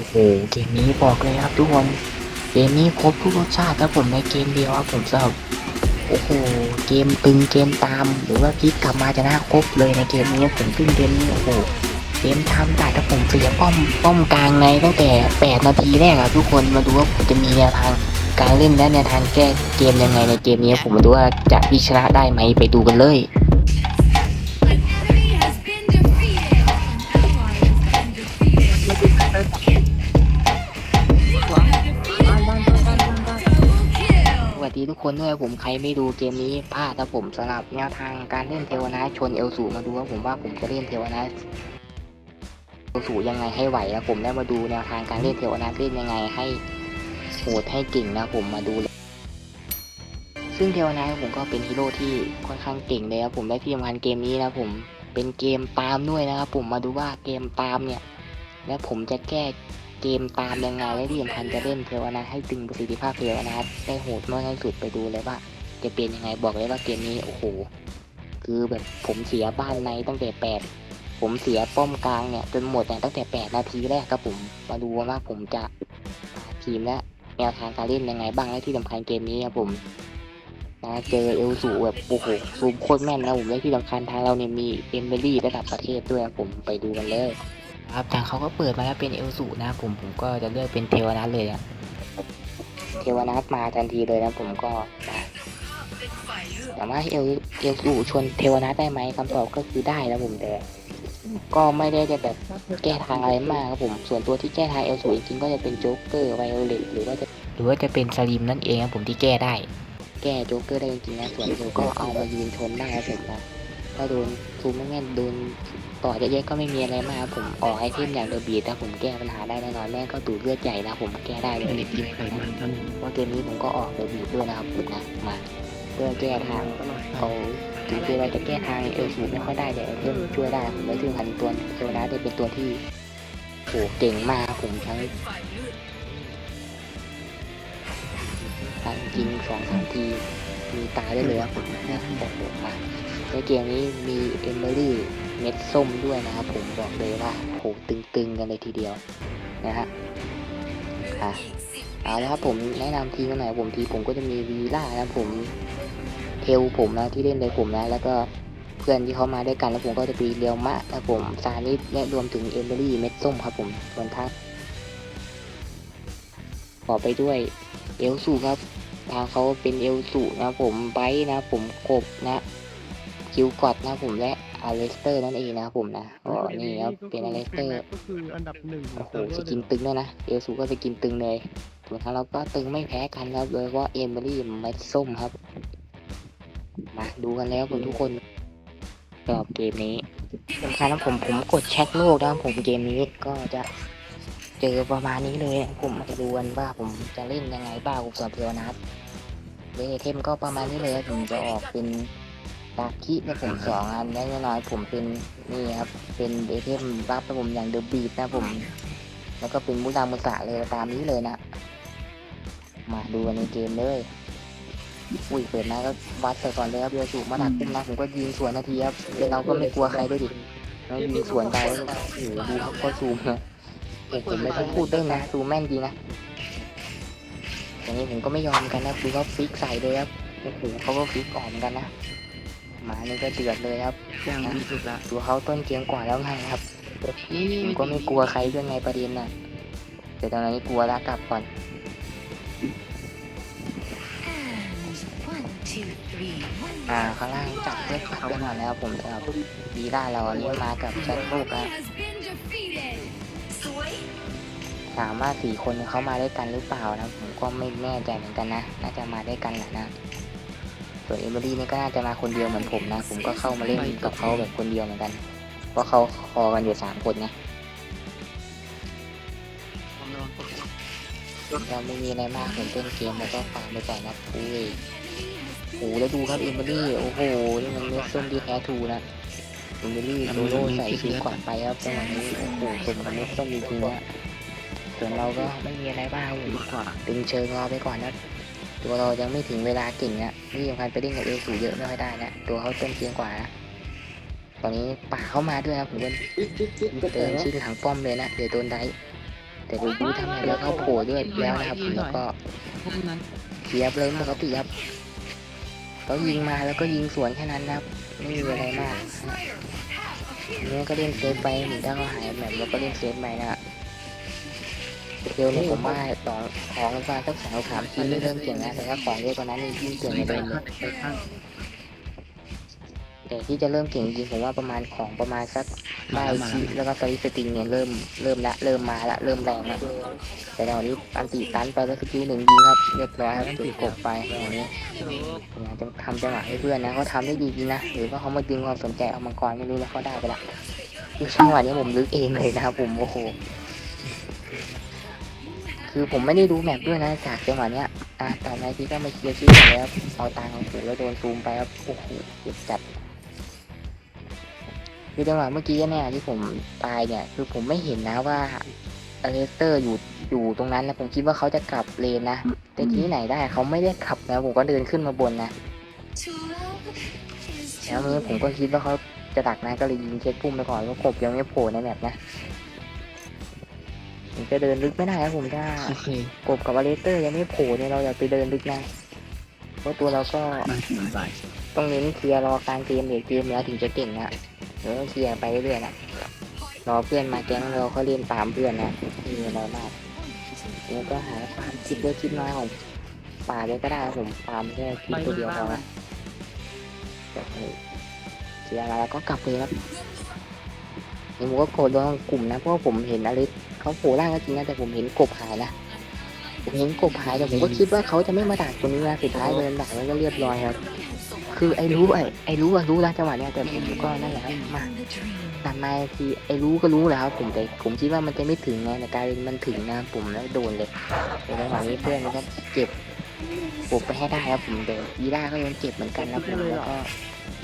โอ้โหเกมนี้บอกเลยครับทุกคนเกมนี้ครบทุกรสชาติครับผมในเกมเดียวครับผมสำหรับโอ้โหเกมตึงเกมตาม หรือว่าพลิกกลับมาจะน่าครบเลยในเกมนี้ผมขึ้นเกมนี้โอ้โหเกมทำได้ถ้าผมเสียป้อมป้อมกลางในตั้งแต่ 8 นาทีแรกอะทุกคนมาดูว่าผมจะมีแนวทางการเล่นและแนวทางแก้เกมยังไงในเกมนี้ผมมาดูว่าจะพิชนะได้ไหมไปดูกันเลย วัสดีทุกคนด้วยผมใครไม่ดูเกมนี้พลาดนะผมสำหรับแนวทางการเล่นเทวนาชนเอลสูมาดูว่าผมว่าผมจะเล่นเทวนาเอลสูยังไงให้ไหวนะผมได้มาดูแนวทางการเล่นเทวนาเล่นยังไงให้โหดให้เก่งนะผมมาดูเลยซึ่งเทวนาผมก็เป็นฮีโร่ที่ค่อนข้างเก่งเลยครับผมได้ที่สำคัญเกมนี้นะผมเป็นเกมตามด้วยนะครับผมมาดูว่าเกมตามเนี่ย แล้วผมจะแก้ เกมตามยังไงและที่สำคัญจะเล่นเทวนาให้ตึงประสิทธิภาพเทวนาได้โหดมากที่สุดไปดูเลยว่า จะเป็นยังไงบอกเลยว่าเกมนี้โอ้โห คือแบบผมเสียบ้านในตั้งแต่แปดผมเสียป้อมกลางเนี่ยจนหมดเนี่ยตั้งแต่แปดนาทีแรกครับผมมาดูว่าผมจะทีมและแนวทางการเล่นยังไงบ้างและที่สำคัญเกมนี้ครับผมนะเจอเอลสูแบบโอ้โหซูมโคตรแม่นนะผมและที่สำคัญทางเราเนี่ยมีเอมเบอรี่ระดับประเทศด้วยครับผมไปดูกันเลย ครับทางเขาก็เปิดมาแล้วเป็นเอลสูนะครับผมผมก็จะเลือกเป็นเทวนัทเลยอะเทวนัทมาทันทีเลยนะผมก็มาแต่ว่าเอลเอลสูชวนเทวนัทได้ไหมคำตอบก็คือได้นะผมแต่ก็ไม่ได้จะแบบแก้ทางอะไรมากครับผมส่วนตัวที่แก้ทางเอลสูจริงๆก็จะเป็นโจ๊กเกอร์ไวโอเลตหรือว่าจะหรือว่าจะเป็นสลิมนั่นเองครับผมที่แก้ได้ แก้โจ๊กเกอร์ได้จริงๆนะส่วนเอลก็เอามายืนชนได้ครับผมนะถ้าโดนซูมไม่แม่นโดน ต่อเยอะๆก็ไม่มีอะไรมากครับผมออกไอเทมอย่างเดอะบีถ้าผมแก้ปัญหาได้แน่นอนแม่งก็ดูดเลือดใหญ่นะผมแก้ได้เลยเพราะเกมนี้ผมก็ออกเดอะบีด้วยนะครับผมนะมาเพื่อแก้ทางเขาถึงคือเราจะแก้ทางเอลสูไม่ค่อยได้แต่เพิ่มช่วยได้ผมและที่สำคัญตัวเซลนาได้เป็นตัวที่โหเก่งมากครับผมทั้งทั้งจริงสองสามทีมีตายได้เลยครับผมนะบอกเลยมาในเกมนี้มีเอมเบอรี่ เม็ดส้มด้วยนะครับผมบอกเลยว่าโหตึงๆกันเลยทีเดียวนะฮะอะเอาละครับผมแนะนำทีมกันหน่อยผมทีผมก็จะมีวีล่านะผมเทลผมนะที่เล่นเลยผมนะแล้วก็เพื่อนที่เขามาด้วยกันแล้วผมก็จะมีเรียวมะนะผมซานิสและรวมถึงเอมเบอรี่เม็ดส้มครับผมส่วนทักขอไปด้วยเอลสูครับทางเขาเป็นเอลสูนะผมไบร์นะผมกบนะคิวกอดนะผมและ อเลสเตอร์นั่นเองนะครับผมนะก็นี่ครับเป็นอเลสเตอร์ก็คืออันดับหนึ่งโอ้โหสกินตึงด้วยนะเอลสูก็สกินตึงเลยส่วนทางเราก็ตึงไม่แพ้กันครับโดยเฉพาะเอมเบอรี่เม็ดส้มครับมาดูกันแล้วคุณทุกคนสำหรับเกมนี้สำคัญนะผมผมกดแช็คโลกนะครับผมเกมนี้ก็จะเจอประมาณนี้เลยนะผมมาดูกันว่าผมจะเล่นยังไงบ้างกับเทวนัทเล่นไอเทมก็ประมาณนี้เลยครับผมจะออกเป็น ดาบคิเนี่ยผมสองอันแน่นอนผมเป็นนี่ครับเป็นเอเทมบัฟนะผมอย่างเดอะบีดนะผม แล้วก็เป็นมุดามุสะเลยตามนี้เลยนะ มาดูกันในเกมเลยอุ้ยเปิดมาก็วัดใส่ก่อนเลยครับเรือสูบมาดักขึ้นนะผมก็ยิงสวนนาทีครับเราก็ไม่กลัวใครด้วยดิแล้วยิงสวนไปโอ้โหดูเขาก็ซูมนะโอ้โหผมไม่ต้องพูดด้วยนะซูมแม่นจริงนะอย่างนี้ผมก็ไม่ยอมกันนะดูเขาฟิกใส่เลยครับโอ้โหเขาก็ฟิกอ่อนเหมือนกันนะ หมานี่ก็เดือดเลยครับอย่างดีสุดละดูเขาต้นเกียงกว่าแล้วไงครับนี่นี่ผมก็ไม่กลัวใครด้วยไงประเด็นน่ะ แต่ตอนนี้กลัวแล้วกลับก่อน One, two, three, one. อ่าข้างล่างจับเพื่อนขับกันหน่อยแล้วผมจะเอาดีด้าเราอันนี้มากับแชทโลกแล้ว Has been defeated. ถามว่าสี่คนเขามาด้วยกันหรือเปล่านะผมก็ไม่แน่ใจเหมือนกันนะ น่าจะมาด้วยกันแหละนะ ส่วนเอเบอรี่นี่ก็น่าจะมาคนเดียวเหมือนผมนะ ผมก็เข้ามาเล่นกับเขาแบบคนเดียวเหมือนกัน เพราะเขาคอกันอยู่สามคนนะเราไม่มีอะไรมากผมเล่นเกมแล้วก็ฟังไปก่อนนะอุ้ยโอ้โหแล้วดูครับเอมเบอรี่ โอ้โห นี่มันเนื้อส้มที่แท้ทูนะเอมเบอรี่โซโล่ใส่ชุดก่อนไปครับจังหวะนี้ โอ้โหสมกับเนื้อส้มจริงๆนะส่วนเราก็ไม่มีอะไรบ้างผมดีกว่าตึงเชิงรอไปก่อนนะ ตัวเรายังไม่ถึงเวลาเก่งนะนี่สำคัญไปเล่นกับเอสูเยอะไม่ค่อยได้นะตัวเขาต้นเพียงกว่านะตอนนี้ป่าเข้ามาด้วยนะผมเป็นเดินชิดหลังป้อมเลยนะเดี๋ยวโดนได้แต่ดูดูทำไมแล้วเขาโผล่ด้วยแล้วนะครับแล้วก็พวกนั้นเลียร์เลยปกติครับเขายิงมาแล้วก็ยิงสวนแค่นั้นนะครับไม่มีอะไรมากเนี่ยก็เล่นเซฟไปหรือถ้าเขาหายแบบแล้วก็เล่นเซฟไปนะฮะ เดียวเนี่ยผมว่าสอของประมาณสักสองสามชิ้นนี่เริ่มเก่งแล้วแต่ถ้าของเยอะกว่านั้นนี่ยิ่งเก่งกว่าเดิมเลข้ยไปข้างแต่ที่จะเริ่มเก่งจริงผมว่าประมาณของประมาณสักได้ชีแล้วก็สลิสติงเนี่ยเริ่มเริ่มละเริ่มมาละเริ่มแรงละแต่ตอนนี้อันติตันไปแล้วสกิลหนึ่งยิงครับเรียบร้อยครับจุดกบไปอย่างนี้ผมอยากจะทำจังหวะให้เพื่อนนะเขาทำได้ดีจริงนะหรือว่าเขามาดึงความสนใจเอามังกรไม่รู้แล้วเขาได้ไปละคือจังหวะนี้ผมลึกเองเลยนะครับผมโอ้โห คือผมไม่ได้ดูแมปด้วยนะจากจังหวะเนี้ยอะตอนนี้ที่ก็มาเคลียร์ชื่อแล้วเอาตังค์ของผมแล้วโดนซูมไปครับโอ้โหเจ็บจัดคือจังหวะเมื่อกี้เนี่ยที่ผมตายเนี่ย คือผมไม่เห็นนะว่าอเลสเตอร์อยู่อยู่ตรงนั้นนะผมคิดว่าเขาจะกลับเลนนะแต่ที่ไหนได้เขาไม่ได้ขับนะผมก็เดินขึ้นมาบนนะแล้วนี้ผมก็คิดว่าเขาจะดักนะก็เลยยิงเช็คพุ่มไปก่อนว่ากบยังไม่โผล่ในแมปนะ ผมจะเดินลึกไม่ได้ครับผมถ้าโอเคกบกับอเลสเตอร์ยังไม่โผล่เนี่ยเราอย่าไปเดินลึกนะเพราะตัวเราก็มาถึงบ่ายต้องเน้นเคลียร์รอการเกมเดี๋ยวเกมแล้วถึงจะเก่งนะเดี๋ยวเคลียร์ไปเรื่อยๆนะรอเพื่อนมาแก๊งเราเขาเล่นตามเพื่อนนะไม่มีอะไรมากแล้วก็หาฟาร์มคิดเล็กคิดน้อยของป่าเลยก็ได้ผมฟาร์มแค่คิดตัวเดียวพอนะแบบนี้เคลียร์มาแล้วก็กลับเลยครับนี่ผมก็โกรธโดนกลุ่มนะเพราะว่าผมเห็นอะไร เขาโผล่ร่างก็จริงนะแต่ผมเห็นกบหายนะผมเห็นกบหายแต่ผมก็คิดว่าเขาจะไม่มาดักตัวนี้นะสุดท้ายเดินดักแล้วก็เรียบร้อยครับ คือไอ้รู้ไอ้ไอ้รู้อะรู้แล้วจังหวะเนี้ยแต่ผมก็นั่นแหละครับมาตัดมาทีไอ้รู้ก็รู้แล้วครับผมแต่ผมคิดว่ามันจะไม่ถึงไงแต่กลายเป็นมันถึงนะผมแล้วโดนเลยแต่จังหวะนี้เพื่อนมันก็เก็บปบไปให้ได้ครับผมเดี๋ยวีราก็ยังเจ็บเหมือนกันนะผมแล้วก็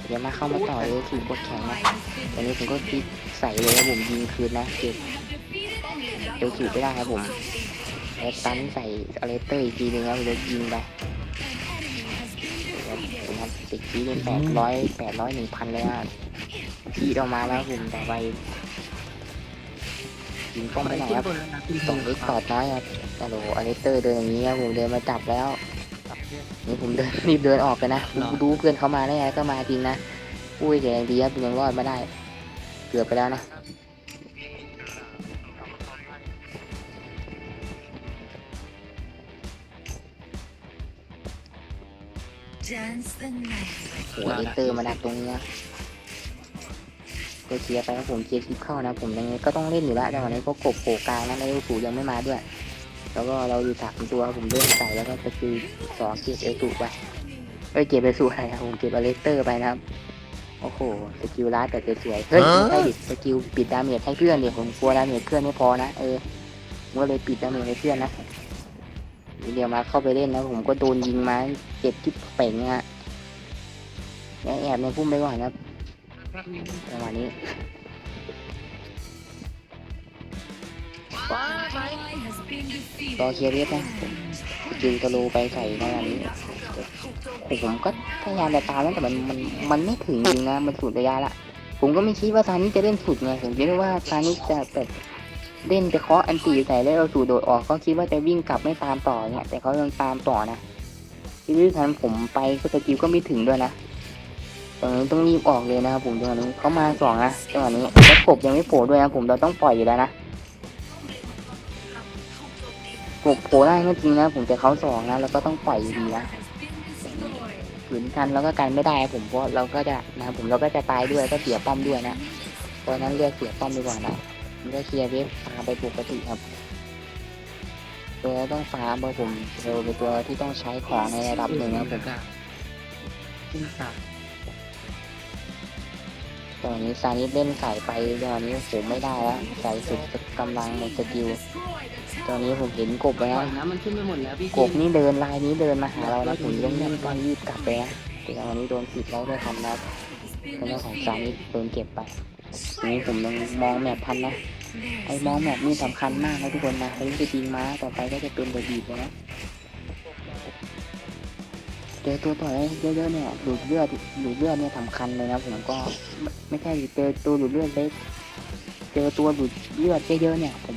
เดี๋ยวมาเข้ามาต่อเลยถือบทแข็งนะตอนนี้ผมก็คิดใส่เลยครับผมยิงคืนนะเก็บ เดี๋ยวถือไม่ได้ครับผมแล้วตันใส่อเลเตอร์อีกทีนึงครับเดี๋ยวยิงไปนะครับติดที่เป็นแปดร้อยแปดร้อยหนึ่งพันเลยอะที่ออกมาแล้วผมต่อไปยิงป้อมไปไหนครับบนแล้วนะคุณสองเล็กตอดน้อยครับโอ้โหอเลสเตอร์เดินอย่างนี้ครับผมเดินมาจับแล้วนี่ผมเดินรีบเดินออกกันนะผมดูเพื่อนเขามาได้ไงก็มาจริงนะอุ้ยแต่ยังดีครับยังรอดมาได้ เกือบไปแล้วนะ Dance the night. โอ้โหอเลสเตอร์มาดักตรงนี้นะก็เคลียร์ไปครับผมเคลียร์คลิปเข้านะผมยังไงก็ต้องเล่นอยู่แล้วแต่วันนี้ก็กบโผล่กลางนะในลูกสูยังไม่มาด้วย แล้วก็เราอยู่สามตัวผมเล่นใส่แล้วก็สกิลสองเก็บเอสูไปเอ้ยเก็บเอสูอะไรครับผมเก็บอเลสเตอร์ไปนะครับโอ้โหสกิลร้ายแต่สวยๆเฮ้ยไม่ใช่ดิสกิลปิดดาเมจให้เพื่อนเดี๋ยวผมกลัวดาเมจเพื่อนไม่พอนะเออผมก็เลยปิดดาเมจให้เพื่อนนะ เดี๋ยวมาเข้าไปเล่นนะผมก็โดนยิงมาเจ็บที่เป่งนะฮะแล้วแอบในพุ่มไปก่อนนะครับประมาณนี้รอเคลียร์เรียบนะสกิลตะลูไปใส่ขนาดนี้ผมก็พยายามจะตามแล้วแต่มันมันมันไม่ถึงจริงนะมันสุดระยะละ ผมก็ไม่คิดว่าซานิจะเล่นสุดไงผมคิดว่าซานิจะแบบ เล่นจะเคาะอันตีใส่แล้วเอาสู่โดดออกก็คิดว่าจะวิ่งกลับไม่ตามต่อเนี่ยแต่เขายังตามต่อนะที่ที่ทันผมไปก็สกิลก็ไม่ถึงด้วยนะตรงนี้ต้องรีบออกเลยนะครับผมตรงนี้เขามาสองนะจังนี้แล้วกบยังไม่โผล่ด้วยนะผมเราต้องปล่อยอยู่แล้วนะกบโผล่ได้ก็จริงนะผมแต่เขาสองนะแล้วก็ต้องปล่อยดีนะขืนกันแล้วก็กันไม่ได้ผมเพราะเราก็จะนะผมเราก็จะตายด้วยก็เสียป้อมด้วยนะเพราะนั้นเลือกเสียป้อมดีกว่านะ ก็เคลียร์เวฟฟาไปปกติครับ ตัวต้องฟาเพราะผมเร็วเป็นตัวที่ต้องใช้ของในระดับหนึ่งครับผมตอนนี้ซานิสเล่นใส่ไปตอนนี้ผมไม่ได้แล้วใส่สุดกำลังหมดสกิลตอนนี้ผมเห็นกบแล้วกบนี่เดินลายนี้เดินมาหาเราแล้วผมต้องรีบต้องรีบกลับไปนะแต่ตอนนี้โดนปิดแล้วได้ทำแล้วเป็นเรื่องของซานิสโดนเก็บไป นี้ผมลองมองแมพทันนะไอ้มองแมปนี่สำคัญมากนะทุกคนนะไอ้จะยิงม้าต่อไปก็จะเป็นบดีบีเลยนะเจอตัวต่อยเยอะๆเนี่ยหลุดเลือดหลุดเลือดเนี่ยสำคัญเลยนะผมก็ไม่ไม่ใช่เจอตัวหลุดเลือดเล็กเจอตัวหลุดเลือดเยอะๆเนี่ยผม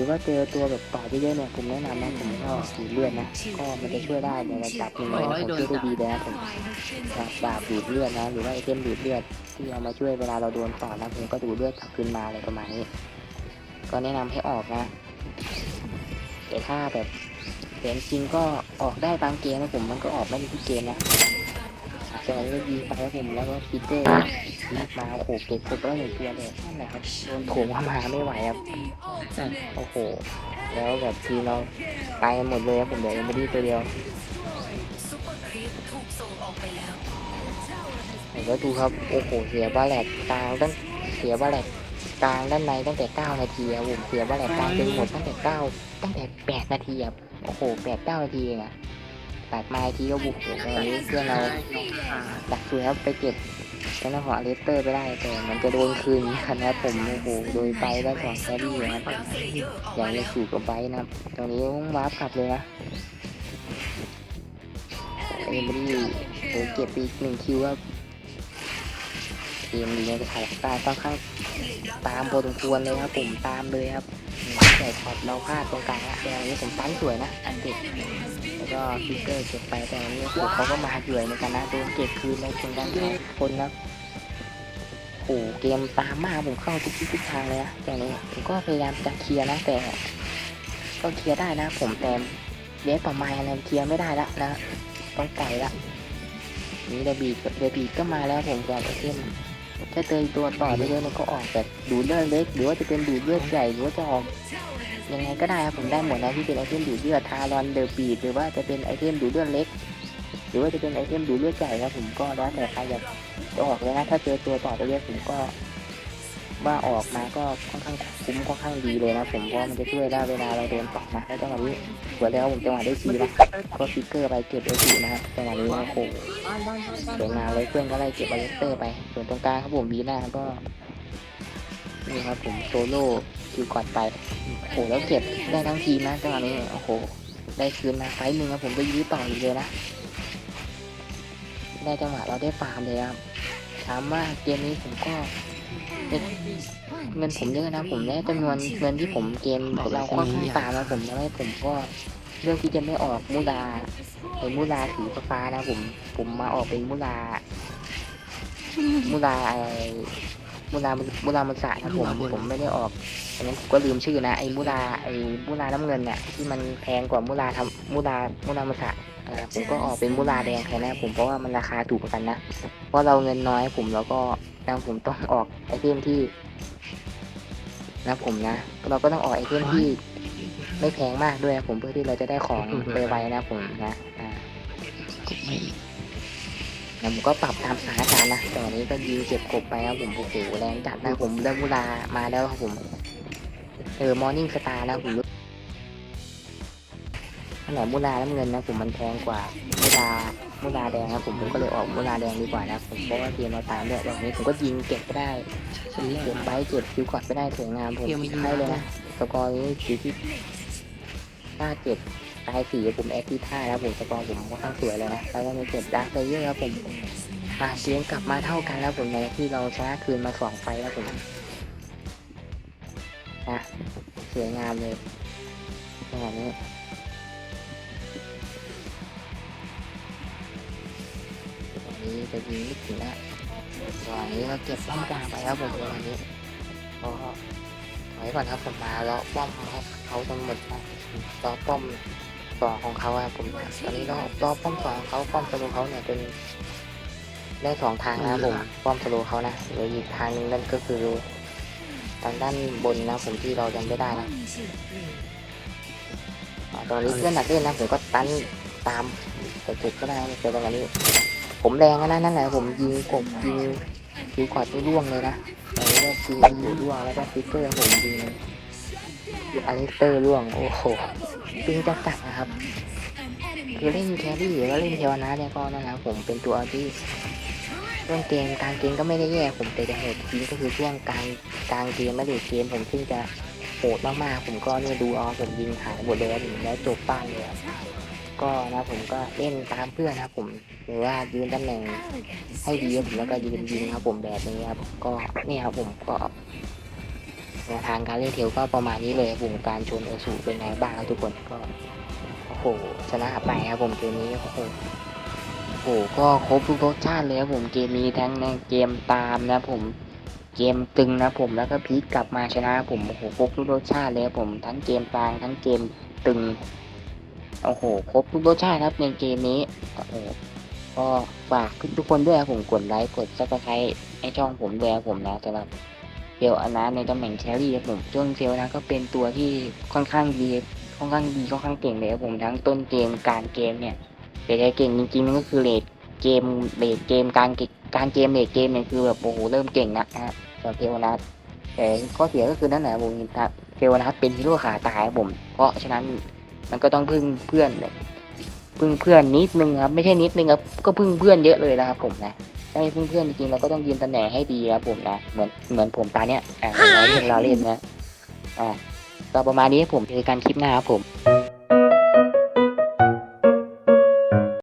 รือว่าเจอตัวแบบต่อเยอะๆเนี่ยผมแนะนำนะผมก็ดูดเลือดนะก็มันจะช่วยได้ในระดับหนึ่งเลยนะผมช่วยได้ดีเลยนะผมครับดาบดูดเลือดนะ หรือว่าไอเทมดูดเลือดที่เอามาช่วยเวลาเราโดนต่อนะผมก็ดูดเลือดกลับคืนมาอะไรประมาณนี้ ก็แนะนำให้ออกนะแต่ถ้าแบบเห็นจริงก็ออกได้บางเกมนะผมมันก็ออกไม่ได้ทุกเกมนะ แต่อันนี้ก็ยิงไปแล้วผมแล้วก็ฟิกเกอร์ยิงมาโอ้โหเก็บครบแล้วหนึ่งตัวเลยนั่นแหละครับโดนโถมเข้ามาไม่ไหวครับโอ้โห แล้วแบบทีเราตายหมดเลยครับผมเดี๋ยวยังไม่ได้ตัวเดียวผมก็ดูครับโอ้โหเสียบาแลกกลางตั้งเสียบาแลกกลางด้านในตั้งแต่ 9 นาทีอะผมเสียบาแลกกลางจนหมดตั้งแต่ 9 ตั้งแต่ 8 นาทีอะโอ้โห8 9นาทีเองอะ ตัดมาอีกทีก็บุกโอ้โหตอนนี้เพื่อนเราดักสวยครับไปเก็บชนะของอเลสเตอร์ไปได้แต่มันจะโดนคืนนะครับผมโอ้โหโดยไปได้สองแครี่นะครับอย่างนี้สู่กับไบนะครับตรงนี้ต้องวาร์ปกลับเลยนะเอมิลี่โดนเก็บปอีกหนึ่งคิวครับเกมนี้ในสถานกายค่อนข้างตามพอสมควรเลยครับผมตามเลยครับแต่ช็อตเราพลาดตรงกลางละแต่อันนี้ผมตั้งสวยนะอันเด็ก ก็ฟิกเกอร์เก็บไปแต่อันนี้โอ้โหเขาก็มาเฉยเหมือนกันนะโดนเก็บคืนแล้วตรงกลางคนนะโอ้โเกมตามมาผมเข้าทุกทิศทุกทางเลยนะแต่อันนี้ผมก็พยายามจะเคลียร์นะแต่ ก็เคลียร์ได้นะ ผมแต่เดฟต่อมาอะไรเคลียร์ไม่ได้ละนะต้องปล่ละนี่เดบีเดบีก็มาแล้วผมกับไอเทม ถ้าเจอตัวต่อเยอะๆมันก็ออกแบบดูเลือดเล็ก หรือว่าจะเป็นดูเลือดใหญ่หรือว่าจะออกยังไงก็ได้ครับผมได้หมดนะที่เป็นไอเทมดูเลือดทารอนเดอร์ปีดหรือว่าจะเป็นไอเทมดูเลือดเล็ก หรือว่าจะเป็นไอเทมดูเลือดใหญ่ครับผมก็แล้วแต่ใครอยากจะออกเลยนะถ้าเจอตัวต่อเยอะๆผมก็ ว่าออกมาก็ค่อนข้างคุ้มค่อนข้างดีเลยนะ ผมเพรามันจะช่วยได้เวลาเราโดนต่อนะแล้วจังหวะนี้สวแล้วผมจังหวะได้ซีนะก็ฟิกเกอร์ไปเก็บเอสีนะครับจังหวะนี้โอ้โหบ้านบ้านบ้านบ้านสวยงามเลยเพื่อนก็ไล่เก็บไอเลสเตอร์ไป ส่วนตรงกลางครับผมบีหน้าก็นี่ครับผมโซโล่คิวกอดไปโอ้โหแล้วเก็บได้ทั้งทีมนะจังหวะนี้โอ้โหได้คืนมาไฟหนึ่งครับผมไปยื้อต่ออีกเลยนะได้จังหวะเราได้ฟาร์มเลยครับถามว่าเกมนี้ผมก็ เงินผมเยอะนะผมได้จำนวนเงินที่ผมเกมเราค่อนข้างตามนะผมแล้วผมก็เลือกที่จะไม่ออกมูดาไอ้มูลาสีฟ้านะผมผมมาออกเป็นมูลามูลาไอ้มูลามูลามันสะนะผมผมไม่ได้ออกอันนั้นผมก็ลืมชื่อนะไอ้มูลาไอ้มูลาน้ำเงินเนี่ยที่มันแพงกว่ามูลาทำมูลามูลามันสะ ผมก็ออกเป็นมูลาแดงแทนนะผมเพราะว่ามันราคาถูกกันนะ เพราะเราเงินน้อยผมแล้วก็ทางผมต้องออกไอเทมที่นะผมนะ เราก็ต้องออกไอเทมที่ไม่แพงมากด้วยนะผมเพื่อที่เราจะได้ของไปไวๆนะผมนะอ่าแล้วผมก็ปรับตามสถานการณ์นะแต่วันนี้ก็ยิงเก็บกบไปครับผมโอ้โหแรงจัดนะผมเริ่มมูลามาแล้วครับผม เออมอร์นิ่งสตาร์นะผม ขนาดมูลาน้ำเงินนะผมมันแพงกว่ามูลามูลาแดงครับผมผมก็เลยออกมูลาแดงดีกว่านะผมเพราะว่าเกมเราตามด้วยแบบนี้ผมก็ยิงเก็บไปได้ฉันเลิเก็กบไปเก็บคิวกอดไปได้สวยงามผมให้เลยนะสกอร์นี้อยู่ที่ห้าเจ็ดตายสี่ผมแอคที่ท่าแล้วผมสกอร์ผมค่อนข้างสวยเลยนะแล้วก็มีเก็บดาร์คเลเยอร์ครับผมอ่าเสียงกลับมาเท่ากันแล้วผมในที่เราชนะคืนมาสองไฟล์แล้วผมอะสวยงามเลยแบบนี้ตอน นี้จะยิงไม่ถึงแล้วตอนนี้เราเก็บป้อมกลางไปแล้วผมวันนี้ก็ถอยก่อนครับผมมาแล้วป้อมเขาเขาทั้งหมดนะรอป้อมต่อของเขาอะผมตอนนี้รอรอป้อมต่อของเขาป้อมสโลเขาเนี่ยเป็นได้สองทางนะผมป้อมสโลเขานะหรืออีกทางหนึงนั่นก็คือทางด้านบนนะผมที่เรายังไม่ได้นะตอนนี้เพื่อนหนักเล่นนะผมก็ตันตามแต่จุดก็ได้นะแต่ตอนนี้ ผมแรงนะนั่นแหละผมยิงกบยิงยิงกอดไม่ร่วงเลยนะแต่ว่ายิงอยู่ร่วงแล้วก็ฟิกเกอร์ผมยิงอลิสเตอร์ร่วงโอ้โหปิงจักจักนะครับคือเล่นแครี่หรือว่าเล่นเทวนาเนี่ยก็นั่นแหละผมเป็นตัวที่เรื่องเกมกลางเกมก็ไม่ได้แย่ผมแต่จะโหดจริงก็คือช่วงกลางกลางเกมไม่ได้เกมผมซึ่งจะโหดมากๆผมก็เนี่ยดูเอผมยิงหายหมดเลยแล้วจบบ้านเลยครับ ก็นะผมก็เล่นตามเพื่อนนะครับผมหรือว่ายืนตำแหน่งให้ดีครับผมแล้วก็ยืนยิงครับผมแบบนี้ครับก็เนี่ยครับผมก็แนวทางการเล่นเทลก็ประมาณนี้เลยผมการชนเอสูเป็นไงบ้างครับทุกคนก็โอ้โหชนะไปครับผมเกมนี้โอ้โหโอ้โหก็ครบทุกรสชาติเลยครับผมเกมนี้ทั้งในเกมตามนะครับผมเกมตึงนะครับผมแล้วก็พลิกกลับมาชนะครับผมโอ้โหครบทุกรสชาติเลยครับผมทั้งเกมกลางทั้งเกมตึง โอ้โหครบทุกรสชาติครับในเกมนี้โอ้โหก็ฝากทุกคนด้วยผมกดไลค์กดซับสไครต์ให้ช่องผมด้วยผมนะสำหรับเซลอนาในตำแหน่งแครี่ครับผมช่วงเซลนะก็เป็นตัวที่ค่อนข้างดีค่อนข้างดีค่อนข้างเก่งเลยครับผมทั้งต้นเกมการเกมเนี่ยแต่ที่เก่งจริงๆนั่นก็คือเลดเกมเลดเกมการเกการเกมเลดเกมเนี่ยคือแบบโอ้โหเริ่มเก่งนะฮะสำหรับเทวนัทแต่ข้อเสียก็คือนั่นแหละผมเทวนัทเป็นฮีโร่ขาตายครับผม เพราะฉะนั้น มันก็ต้องพึ่งเพื่อนเลยพึ่งเพื่อนนิดนึงครับ ไม่ใช่นิดนึงครับ ก็พึ่งเพื่อนเยอะเลยนะครับผมนะถ้าไม่พึ่งเพื่อนจริงๆเราก็ต้องยืนตำแหน่งให้ดีครับผมนะ เหมือนเหมือนผมตาเนี้ยอ่าเราเล่นเราเล่นนะ อ่าต่อประมาณนี้ผมเจอกันคลิปหน้าครับผม